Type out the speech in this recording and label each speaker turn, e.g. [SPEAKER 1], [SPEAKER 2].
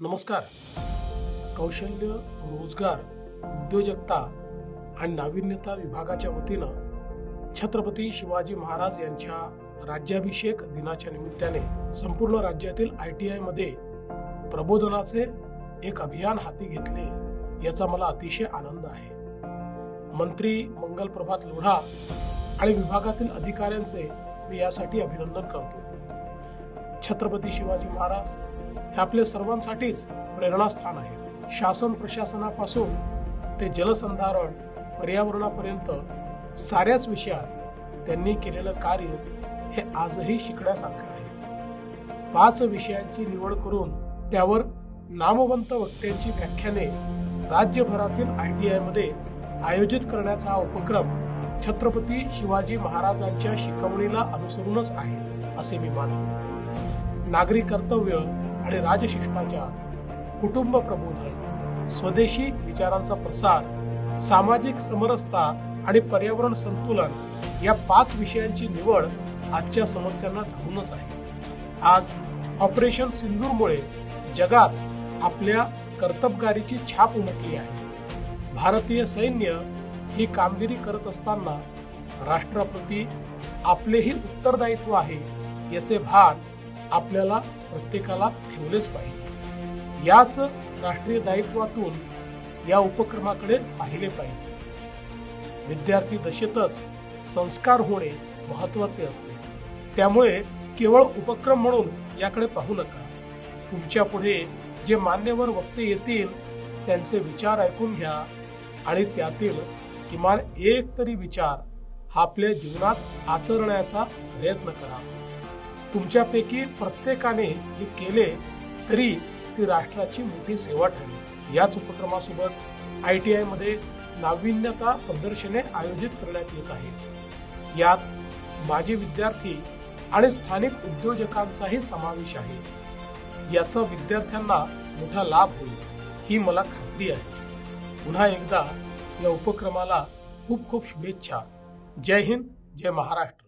[SPEAKER 1] नमस्कार. कौशल्य रोजगार उद्योजकता आणि नाविन्यता विभागाच्या वतीनं छत्रपती शिवाजी महाराज यांच्या राज्याभिषेक दिनाच्या निमित्ताने संपूर्ण राज्यातील आय टी आयमध्ये प्रबोधनाचे एक अभियान हाती घेतले याचा मला अतिशय आनंद आहे. मंत्री मंगल प्रभात लोढा आणि विभागातील अधिकाऱ्यांचे मी यासाठी अभिनंदन करतो. छत्रपती शिवाजी महाराज हे आपल्या सर्वांसाठीच प्रेरणास्थान आहे. शासन प्रशासनापासून ते जलसंधारण पर्यावरणापर्यंत साऱ्याच विषयात त्यांनी केलेलं कार्य हे आजही शिकण्यासारखं आहे. पाच विषयांची निवड करून त्यावर नामवंत वक्त्यांची व्याख्याने राज्यभरातील आय टी आयमध्ये आयोजित करण्याचा हा उपक्रम छत्रपती शिवाजी महाराजांच्या शिकवणीला अनुसरूनच आहे असे मी मानतो. नागरी कर्तव्य आणि राजशिष्टाचार कुटुंब प्रबोधन स्वदेशी विचारांचा प्रसार सामाजिक समरसता आणि पर्यावरण संतुलन या पाच विषयांची निवड आजच्या समस्यांना धरूनच आहे. आज ऑपरेशन सिंदूरमुळे जगात आपल्या कर्तबगारीची छाप उमटली आहे. भारतीय सैन्य ही कामगिरी करत असताना राष्ट्राप्रती आपलेही उत्तरदायित्व आहे याचे भान आपल्याला प्रत्येकाला ठेवलेच पाहिजे. याच राष्ट्रीय दायित्वातून या उपक्रमाकडे पाहिले पाहिजे. विद्यार्थी दशेतच संस्कार होणे महत्त्वाचे असते. त्यामुळे केवळ उपक्रम म्हणून याकडे पाहू नका. तुमच्यापुढे जे मान्यवर वक्ते येतील त्यांचे विचार ऐकून घ्या आणि त्यातील किमान एक तरी विचार हा आपल्या जीवनात आचरण्याचा प्रयत्न करा. तुमच्यापैकी प्रत्येकाने हे केले तरी ती राष्ट्राची मोठी सेवा ठरली. याच उपक्रमासोबत आय टी आयमध्ये नाविन्यता प्रदर्शने आयोजित करण्यात येत आहेत. यात माजी विद्यार्थी आणि स्थानिक उद्योजकांचाही समावेश आहे. याचा विद्यार्थ्यांना मोठा लाभ होईल ही मला खात्री आहे. पुन्हा एकदा या उपक्रमाला खूप खूप शुभेच्छा. जय हिंद जय महाराष्ट्र.